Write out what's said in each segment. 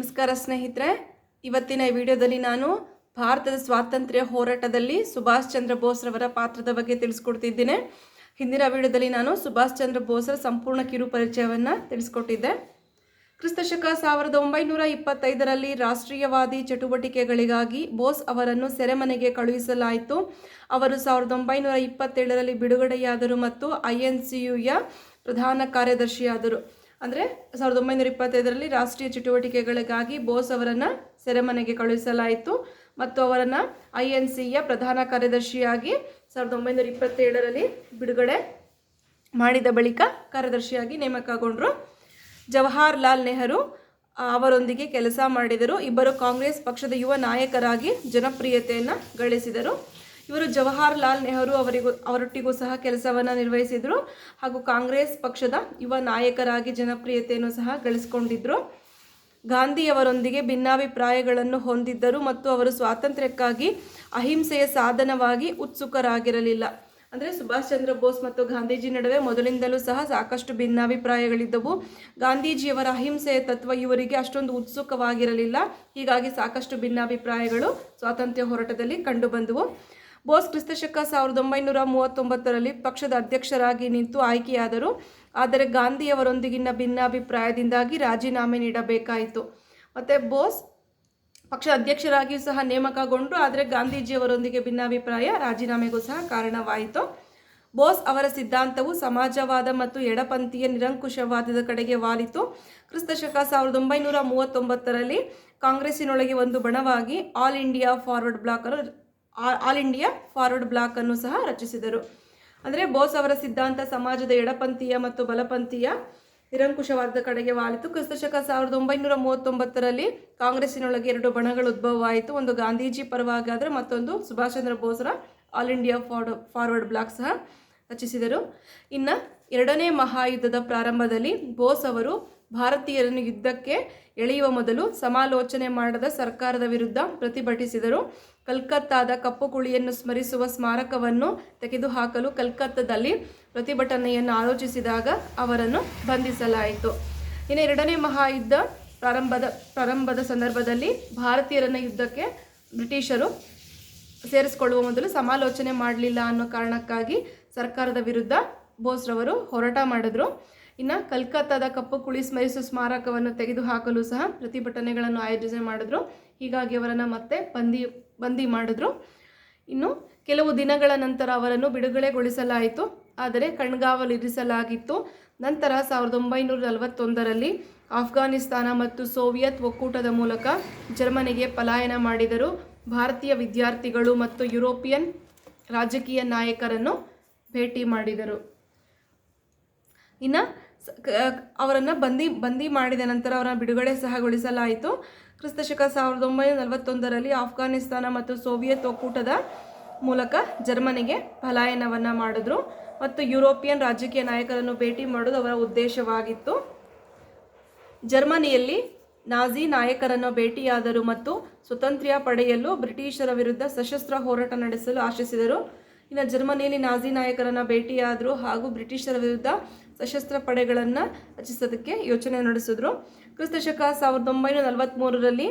ನಮಸ್ಕಾರ ಸ್ನೇಹಿತರೆ. ಇವತ್ತಿನ ಈ ವಿಡಿಯೋದಲ್ಲಿ ನಾನು ಭಾರತದ ಸ್ವಾತಂತ್ರ್ಯ ಹೋರಾಟದಲ್ಲಿ ಸುಭಾಷ್ ಚಂದ್ರ ಬೋಸ್ರವರ ಪಾತ್ರದ ಬಗ್ಗೆ ತಿಳಿಸ್ಕೊಡ್ತಿದ್ದೇನೆ. ಹಿಂದಿನ ವಿಡಿಯೋದಲ್ಲಿ ನಾನು ಸುಭಾಷ್ ಚಂದ್ರ ಬೋಸ್ರ ಸಂಪೂರ್ಣ ಕಿರು ಪರಿಚಯವನ್ನು ತಿಳಿಸ್ಕೊಟ್ಟಿದ್ದೆ. ಕ್ರಿಸ್ತಶಕ ಸಾವಿರದ ಒಂಬೈನೂರ ಇಪ್ಪತ್ತೈದರಲ್ಲಿ ರಾಷ್ಟ್ರೀಯವಾದಿ ಚಟುವಟಿಕೆಗಳಿಗಾಗಿ ಬೋಸ್ ಅವರನ್ನು ಸೆರೆಮನೆಗೆ ಕಳುಹಿಸಲಾಯಿತು. ಅವರು ಸಾವಿರದ ಒಂಬೈನೂರ ಇಪ್ಪತ್ತೇಳರಲ್ಲಿ ಬಿಡುಗಡೆಯಾದರು ಮತ್ತು ಐ ಎನ್ ಸಿ ಯುಯ ಪ್ರಧಾನ ಕಾರ್ಯದರ್ಶಿಯಾದರು. ಅಂದರೆ ಸಾವಿರದ ಒಂಬೈನೂರ ಇಪ್ಪತ್ತೈದರಲ್ಲಿ ರಾಷ್ಟ್ರೀಯ ಚಟುವಟಿಕೆಗಳಿಗಾಗಿ ಬೋಸ್ ಅವರನ್ನು ಸೆರೆಮನೆಗೆ ಕಳುಹಿಸಲಾಯಿತು. ಮತ್ತು ಅವರನ್ನು ಐ ಎನ್ ಸಿಯ ಪ್ರಧಾನ ಕಾರ್ಯದರ್ಶಿಯಾಗಿ ಸಾವಿರದ ಒಂಬೈನೂರ ಇಪ್ಪತ್ತೇಳರಲ್ಲಿ ಬಿಡುಗಡೆ ಮಾಡಿದ ಬಳಿಕ ಕಾರ್ಯದರ್ಶಿಯಾಗಿ ನೇಮಕಗೊಂಡರು. ಜವಾಹರ್ಲಾಲ್ ನೆಹರು ಅವರೊಂದಿಗೆ ಕೆಲಸ ಮಾಡಿದರು. ಇಬ್ಬರು ಕಾಂಗ್ರೆಸ್ ಪಕ್ಷದ ಯುವ ನಾಯಕರಾಗಿ ಜನಪ್ರಿಯತೆಯನ್ನು ಗಳಿಸಿದರು. ಇವರು ಜವಾಹರ್ಲಾಲ್ ನೆಹರು ಅವರಿಗೂ ಅವರೊಟ್ಟಿಗೂ ಸಹ ಕೆಲಸವನ್ನು ನಿರ್ವಹಿಸಿದರು. ಹಾಗೂ ಕಾಂಗ್ರೆಸ್ ಪಕ್ಷದ ಯುವ ನಾಯಕರಾಗಿ ಜನಪ್ರಿಯತೆಯನ್ನು ಸಹ ಗಳಿಸಿಕೊಂಡಿದ್ದರು ಗಾಂಧಿಯವರೊಂದಿಗೆ ಭಿನ್ನಾಭಿಪ್ರಾಯಗಳನ್ನು ಹೊಂದಿದ್ದರು ಮತ್ತು ಅವರು ಸ್ವಾತಂತ್ರ್ಯಕ್ಕಾಗಿ ಅಹಿಂಸೆಯ ಸಾಧನವಾಗಿ ಉತ್ಸುಕರಾಗಿರಲಿಲ್ಲ. ಅಂದರೆ ಸುಭಾಷ್ ಚಂದ್ರ ಬೋಸ್ ಮತ್ತು ಗಾಂಧೀಜಿ ನಡುವೆ ಮೊದಲಿಂದಲೂ ಸಹ ಸಾಕಷ್ಟು ಭಿನ್ನಾಭಿಪ್ರಾಯಗಳಿದ್ದವು. ಗಾಂಧೀಜಿಯವರ ಅಹಿಂಸೆಯ ತತ್ವ ಇವರಿಗೆ ಅಷ್ಟೊಂದು ಉತ್ಸುಕವಾಗಿರಲಿಲ್ಲ. ಹೀಗಾಗಿ ಸಾಕಷ್ಟು ಭಿನ್ನಾಭಿಪ್ರಾಯಗಳು ಸ್ವಾತಂತ್ರ್ಯ ಹೋರಾಟದಲ್ಲಿ ಕಂಡುಬಂದವು. ಬೋಸ್ ಕ್ರಿಸ್ತಶಕ ಸಾವಿರದ ಒಂಬೈನೂರ ಮೂವತ್ತೊಂಬತ್ತರಲ್ಲಿ ಪಕ್ಷದ ಅಧ್ಯಕ್ಷರಾಗಿ ನಿಂತು ಆಯ್ಕೆಯಾದರು. ಆದರೆ ಗಾಂಧಿಯವರೊಂದಿಗಿನ ಭಿನ್ನಾಭಿಪ್ರಾಯದಿಂದಾಗಿ ರಾಜೀನಾಮೆ ನೀಡಬೇಕಾಯಿತು. ಮತ್ತು ಬೋಸ್ ಪಕ್ಷ ಅಧ್ಯಕ್ಷರಾಗಿಯೂ ಸಹ ನೇಮಕಗೊಂಡು, ಆದರೆ ಗಾಂಧೀಜಿಯವರೊಂದಿಗೆ ಭಿನ್ನಾಭಿಪ್ರಾಯ ರಾಜೀನಾಮೆಗೂ ಸಹ ಕಾರಣವಾಯಿತು. ಬೋಸ್ ಅವರ ಸಿದ್ಧಾಂತವು ಸಮಾಜವಾದ ಮತ್ತು ಎಡಪಂಥೀಯ ನಿರಂಕುಶವಾದದ ಕಡೆಗೆ ವಾಲಿತು. ಕ್ರಿಸ್ತಶಕ ಸಾವಿರದ ಒಂಬೈನೂರ ಮೂವತ್ತೊಂಬತ್ತರಲ್ಲಿ ಕಾಂಗ್ರೆಸ್ಸಿನೊಳಗೆ ಒಂದು ಬಣವಾಗಿ ಆಲ್ ಇಂಡಿಯಾ ಫಾರ್ವರ್ಡ್ ಬ್ಲಾಕ್ ಅನ್ನು ಆಲ್ ಇಂಡಿಯಾ ಫಾರ್ವರ್ಡ್ ಬ್ಲಾಕ್ ಅನ್ನು ಸಹ ರಚಿಸಿದರು. ಅಂದರೆ ಬೋಸ್ ಅವರ ಸಿದ್ಧಾಂತ ಸಮಾಜದ ಎಡಪಂಥೀಯ ಮತ್ತು ಬಲಪಂಥೀಯ ನಿರಂಕುಶವಾದ ಕಡೆಗೆ ವಾಲಿತು. ಕ್ರಿಸ್ತಶಕ ಸಾವಿರದ ಒಂಬೈನೂರ ಮೂವತ್ತೊಂಬತ್ತರಲ್ಲಿ ಕಾಂಗ್ರೆಸ್ಸಿನೊಳಗೆ ಎರಡು ಬಣಗಳು ಉದ್ಭವವಾಯಿತು. ಒಂದು ಗಾಂಧೀಜಿ ಪರವಾಗಾದರೆ ಮತ್ತೊಂದು ಸುಭಾಷ್ ಚಂದ್ರ ಬೋಸ್ರ all India Ford forward bloc ಸಹ ರಚಿಸಿದರು. ಇನ್ನು ಎರಡನೇ ಮಹಾಯುದ್ಧದ ಪ್ರಾರಂಭದಲ್ಲಿ ಬೋಸ್ ಅವರು ಭಾರತೀಯರನ್ನು ಯುದ್ಧಕ್ಕೆ ಎಳೆಯುವ ಮೊದಲು ಸಮಾಲೋಚನೆ ಮಾಡದ ಸರ್ಕಾರದ ವಿರುದ್ಧ ಪ್ರತಿಭಟಿಸಿದರು. ಕಲ್ಕತ್ತಾದ ಕಪ್ಪು ಕುಳಿಯನ್ನು ಸ್ಮರಿಸುವ ಸ್ಮಾರಕವನ್ನು ತೆಗೆದುಹಾಕಲು ಕಲ್ಕತ್ತಾದಲ್ಲಿ ಪ್ರತಿಭಟನೆಯನ್ನು ಆಲೋಚಿಸಿದಾಗ ಅವರನ್ನು ಬಂಧಿಸಲಾಯಿತು. ಇನ್ನು ಎರಡನೇ ಮಹಾಯುದ್ಧ ಪ್ರಾರಂಭದ ಪ್ರಾರಂಭದ ಸಂದರ್ಭದಲ್ಲಿ ಭಾರತೀಯರನ್ನು ಯುದ್ಧಕ್ಕೆ ಬ್ರಿಟಿಷರು ಸೇರಿಸಿಕೊಳ್ಳುವ ಮೊದಲು ಸಮಾಲೋಚನೆ ಮಾಡಲಿಲ್ಲ ಅನ್ನೋ ಕಾರಣಕ್ಕಾಗಿ ಸರ್ಕಾರದ ವಿರುದ್ಧ ಬೋಸ್ರವರು ಹೋರಾಟ ಮಾಡಿದ್ರು. ಇನ್ನು ಕಲ್ಕತ್ತಾದ ಕಪ್ಪು ಕುಳಿ ಸ್ಮರಿಸುವ ಸ್ಮಾರಕವನ್ನು ತೆಗೆದುಹಾಕಲು ಸಹ ಪ್ರತಿಭಟನೆಗಳನ್ನು ಆಯೋಜನೆ ಮಾಡಿದ್ರು. ಹೀಗಾಗಿ ಅವರನ್ನು ಮತ್ತೆ ಬಂದಿ ಬಂದಿ ಮಾಡಿದ್ರು. ಇನ್ನು ಕೆಲವು ದಿನಗಳ ನಂತರ ಅವರನ್ನು ಬಿಡುಗಡೆಗೊಳಿಸಲಾಯಿತು. ಆದರೆ ಕಣ್ಗಾವಲಿರಿಸಲಾಗಿತ್ತು ನಂತರ ಸಾವಿರದ ಒಂಬೈನೂರ ನಲವತ್ತೊಂದರಲ್ಲಿ ಆಫ್ಘಾನಿಸ್ತಾನ ಮತ್ತು ಸೋವಿಯತ್ ಒಕ್ಕೂಟದ ಮೂಲಕ ಜರ್ಮನಿಗೆ ಪಲಾಯನ ಮಾಡಿದರು. ಭಾರತೀಯ ವಿದ್ಯಾರ್ಥಿಗಳು ಮತ್ತು ಯುರೋಪಿಯನ್ ರಾಜಕೀಯ ನಾಯಕರನ್ನು ಭೇಟಿ ಮಾಡಿದರು. ಇನ್ನು ಅವರನ್ನು ಬಂದಿ ಬಂದಿ ಮಾಡಿದ ನಂತರ ಅವರನ್ನು ಬಿಡುಗಡೆ ಸಹಗೊಳಿಸಲಾಯಿತು. ಕ್ರಿಸ್ತಶಕ ಸಾವಿರದ ಒಂಬೈನೂರ ನಲವತ್ತೊಂದರಲ್ಲಿ ಆಫ್ಘಾನಿಸ್ತಾನ ಮತ್ತು ಸೋವಿಯತ್ ಒಕ್ಕೂಟದ ಮೂಲಕ ಜರ್ಮನಿಗೆ ಪಲಾಯನವನ್ನು ಮಾಡಿದ್ರು ಮತ್ತು ಯುರೋಪಿಯನ್ ರಾಜಕೀಯ ನಾಯಕರನ್ನು ಭೇಟಿ ಮಾಡೋದು ಅವರ ಉದ್ದೇಶವಾಗಿತ್ತು. ಜರ್ಮನಿಯಲ್ಲಿ ನಾಜಿ ನಾಯಕರನ್ನು ಭೇಟಿಯಾದರು ಮತ್ತು ಸ್ವತಂತ್ರ ಪಡೆಯಲು ಬ್ರಿಟಿಷರ ವಿರುದ್ಧ ಸಶಸ್ತ್ರ ಹೋರಾಟ ನಡೆಸಲು ಆಶಿಸಿದರು. ಇನ್ನು ಜರ್ಮನಿಯಲ್ಲಿ ನಾಜಿ ನಾಯಕರನ್ನು ಭೇಟಿಯಾದರು ಹಾಗೂ ಬ್ರಿಟಿಷರ ವಿರುದ್ಧ ಸಶಸ್ತ್ರ ಪಡೆಗಳನ್ನು ರಚಿಸೋದಕ್ಕೆ ಯೋಚನೆ ನಡೆಸಿದ್ರು. ಕ್ರಿಸ್ತಶಕ ಸಾವಿರದ ಒಂಬೈನೂರ ನಲವತ್ತ್ಮೂರರಲ್ಲಿ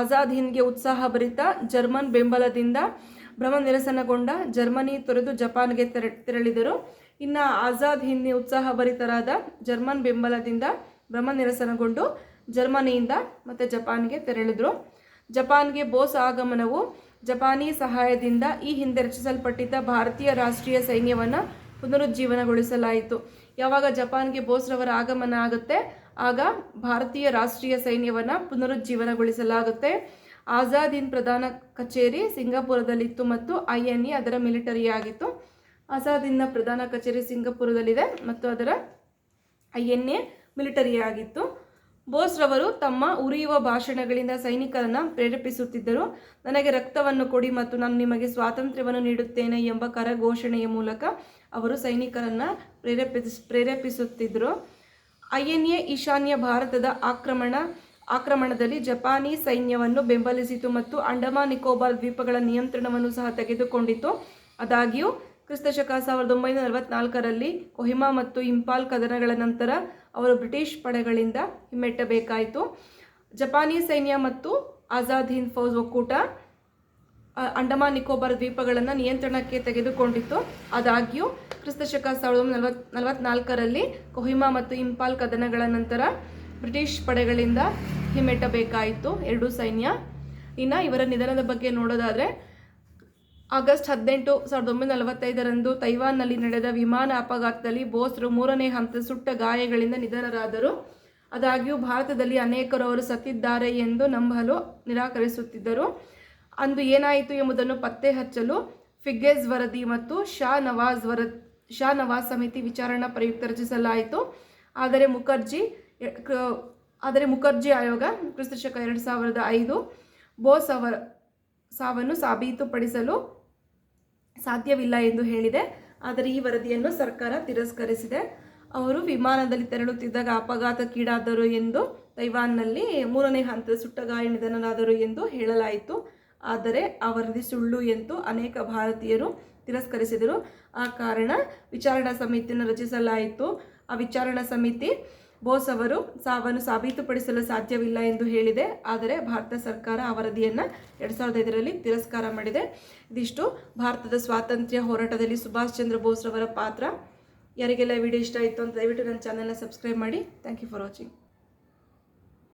ಆಜಾದ್ ಹಿಂದ್ಗೆ ಉತ್ಸಾಹಭರಿತ ಜರ್ಮನ್ ಬೆಂಬಲದಿಂದ ಭ್ರಮ ನಿರಸನಗೊಂಡ ಜರ್ಮನಿ ತೊರೆದು ಜಪಾನ್ಗೆ ತೆರ, ತೆರಳಿದರು. ಇನ್ನು ಆಜಾದ್ ಹಿಂದ್ ಉತ್ಸಾಹಭರಿತರಾದ ಜರ್ಮನ್ ಬೆಂಬಲದಿಂದ ಭ್ರಮ ನಿರಸನಗೊಂಡು ಜರ್ಮನಿಯಿಂದ ಮತ್ತು ಜಪಾನ್ಗೆ ತೆರಳಿದರು. ಜಪಾನ್ಗೆ ಬೋಸ್ ಆಗಮನವು ಜಪಾನಿ ಸಹಾಯದಿಂದ ಈ ಹಿಂದೆ ರಚಿಸಲ್ಪಟ್ಟಿದ್ದ ಭಾರತೀಯ ರಾಷ್ಟ್ರೀಯ ಸೈನ್ಯವನ್ನು ಪುನರುಜ್ಜೀವನಗೊಳಿಸಲಾಯಿತು. ಯಾವಾಗ ಜಪಾನ್ಗೆ ಬೋಸ್ರವರ ಆಗಮನ ಆಗುತ್ತೆ, ಆಗ ಭಾರತೀಯ ರಾಷ್ಟ್ರೀಯ ಸೈನ್ಯವನ್ನು ಪುನರುಜ್ಜೀವನಗೊಳಿಸಲಾಗುತ್ತೆ. ಆಜಾದ್ ಪ್ರಧಾನ ಕಚೇರಿ ಸಿಂಗಾಪುರದಲ್ಲಿತ್ತು ಮತ್ತು ಐ ಎನ್ ಇ ಅದರ ಮಿಲಿಟರಿ ಆಗಿತ್ತು. ಆಜಾದ್ ಪ್ರಧಾನ ಕಚೇರಿ ಸಿಂಗಾಪುರದಲ್ಲಿದೆ ಮತ್ತು ಅದರ ಐ ಎನ್ ಎ ಮಿಲಿಟರಿ ಆಗಿತ್ತು. ಬೋಸ್ರವರು ತಮ್ಮ ಉರಿಯುವ ಭಾಷಣಗಳಿಂದ ಸೈನಿಕರನ್ನು ಪ್ರೇರೇಪಿಸುತ್ತಿದ್ದರು. ನನಗೆ ರಕ್ತವನ್ನು ಕೊಡಿ ಮತ್ತು ನಾನು ನಿಮಗೆ ಸ್ವಾತಂತ್ರ್ಯವನ್ನು ನೀಡುತ್ತೇನೆ ಎಂಬ ಕರಘೋಷಣೆಯ ಮೂಲಕ ಅವರು ಸೈನಿಕರನ್ನು ಪ್ರೇರೇಪಿಸ್ ಪ್ರೇರೇಪಿಸುತ್ತಿದ್ದರು ಐ ಎನ್ ಎ ಈಶಾನ್ಯ ಭಾರತದ ಆಕ್ರಮಣ, ಆಕ್ರಮಣದಲ್ಲಿ ಜಪಾನಿ ಸೈನ್ಯವನ್ನು ಬೆಂಬಲಿಸಿತು ಮತ್ತು ಅಂಡಮಾನ್ ನಿಕೋಬಾರ್ ದ್ವೀಪಗಳ ನಿಯಂತ್ರಣವನ್ನು ಸಹ ತೆಗೆದುಕೊಂಡಿತು. ಆದಾಗ್ಯೂ, ಕ್ರಿಸ್ತಶಕ ಸಾವಿರದ ಒಂಬೈನೂರ ನಲವತ್ನಾಲ್ಕರಲ್ಲಿ ಕೊಹಿಮಾ ಮತ್ತು ಇಂಪಾಲ್ ಕದನಗಳ ನಂತರ ಅವರು ಬ್ರಿಟಿಷ್ ಪಡೆಗಳಿಂದ ಹಿಮ್ಮೆಟ್ಟಬೇಕಾಯಿತು. ಜಪಾನಿ ಸೈನ್ಯ ಮತ್ತು ಆಜಾದ್ ಹಿಂದ್ ಫೌಜ್ ಒಕ್ಕೂಟ ಅಂಡಮಾನ್ ನಿಕೋಬಾರ್ ದ್ವೀಪಗಳನ್ನು ನಿಯಂತ್ರಣಕ್ಕೆ ತೆಗೆದುಕೊಂಡಿತ್ತು. ಆದಾಗ್ಯೂ ಕ್ರಿಸ್ತಶಕ ಸಾವಿರದ ಒಂಬೈನೂರ ನಲವತ್, ನಲವತ್ನಾಲ್ಕರಲ್ಲಿ ಕೊಹಿಮಾ ಮತ್ತು ಇಂಪಾಲ್ ಕದನಗಳ ನಂತರ ಬ್ರಿಟಿಷ್ ಪಡೆಗಳಿಂದ ಹಿಮ್ಮೆಟ್ಟಬೇಕಾಯಿತು ಎರಡೂ ಸೈನ್ಯ. ಇನ್ನು ಇವರ ನಿಧನದ ಬಗ್ಗೆ ನೋಡೋದಾದರೆ ಆಗಸ್ಟ್ ಹದಿನೆಂಟು ಸಾವಿರದ ಒಂಬೈನೂರ ನಲವತ್ತೈದರಂದು ತೈವಾನ್ನಲ್ಲಿ ನಡೆದ ವಿಮಾನ ಅಪಘಾತದಲ್ಲಿ ಬೋಸ್ರು ಮೂರನೇ ಹಂತದ ಸುಟ್ಟ ಗಾಯಗಳಿಂದ ನಿಧನರಾದರು. ಆದಾಗ್ಯೂ ಭಾರತದಲ್ಲಿ ಅನೇಕರು ಅವರು ಸತ್ತಿದ್ದಾರೆ ಎಂದು ನಂಬಲು ನಿರಾಕರಿಸುತ್ತಿದ್ದರು. ಅಂದು ಏನಾಯಿತು ಎಂಬುದನ್ನು ಪತ್ತೆ ಹಚ್ಚಲು ಫಿಗ್ಗೇಜ್ ವರದಿ ಮತ್ತು ಶಾ ನವಾಜ್ ವರ, ಶಾ ನವಾಜ್ ಸಮಿತಿ ವಿಚಾರಣಾ ಪ್ರಯುಕ್ತ ರಚಿಸಲಾಯಿತು. ಆದರೆ ಮುಖರ್ಜಿ ಆದರೆ ಮುಖರ್ಜಿ ಆಯೋಗ ಕ್ರಿಸ್ತಶಕ ಎರಡು ಸಾವಿರದ ಐದು ಬೋಸ್ ಅವರ ಸಾವನ್ನು ಸಾಬೀತುಪಡಿಸಲು ಸಾಧ್ಯವಿಲ್ಲ ಎಂದು ಹೇಳಿದೆ. ಆದರೆ ಈ ವರದಿಯನ್ನು ಸರ್ಕಾರ ತಿರಸ್ಕರಿಸಿದೆ. ಅವರು ವಿಮಾನದಲ್ಲಿ ತೆರಳುತ್ತಿದ್ದಾಗ ಅಪಘಾತಕ್ಕೀಡಾದರು ಎಂದು, ತೈವಾನ್ನಲ್ಲಿ ಮೂರನೇ ಹಂತದ ಸುಟ್ಟಗಾಯ ನಿಧನರಾದರು ಎಂದು ಹೇಳಲಾಯಿತು. ಆದರೆ ಆ ವರದಿ ಸುಳ್ಳು ಎಂದು ಅನೇಕ ಭಾರತೀಯರು ತಿರಸ್ಕರಿಸಿದರು. ಆ ಕಾರಣ ವಿಚಾರಣಾ ಸಮಿತಿಯನ್ನು ರಚಿಸಲಾಯಿತು. ಆ ವಿಚಾರಣಾ ಸಮಿತಿ ಬೋಸ್ ಅವರು ಸಾವನ್ನು ಸಾಬೀತುಪಡಿಸಲು ಸಾಧ್ಯವಿಲ್ಲ ಎಂದು ಹೇಳಿದೆ. ಆದರೆ ಭಾರತ ಸರ್ಕಾರ ಆ ವರದಿಯನ್ನು ಎರಡು ಸಾವಿರದ ಐದರಲ್ಲಿ ತಿರಸ್ಕಾರ ಮಾಡಿದೆ. ಇದಿಷ್ಟು. ಭಾರತದ ಸ್ವಾತಂತ್ರ್ಯ ಹೋರಾಟದಲ್ಲಿ ಸುಭಾಷ್ ಚಂದ್ರ ಬೋಸ್ರವರ ಪಾತ್ರ. ಯಾರಿಗೆಲ್ಲ ವಿಡಿಯೋ ಇಷ್ಟ ಆಯಿತು ಅಂತ ದಯವಿಟ್ಟು ನನ್ನ ಚಾನಲ್ನ ಸಬ್ಸ್ಕ್ರೈಬ್ ಮಾಡಿ. Thank you for watching.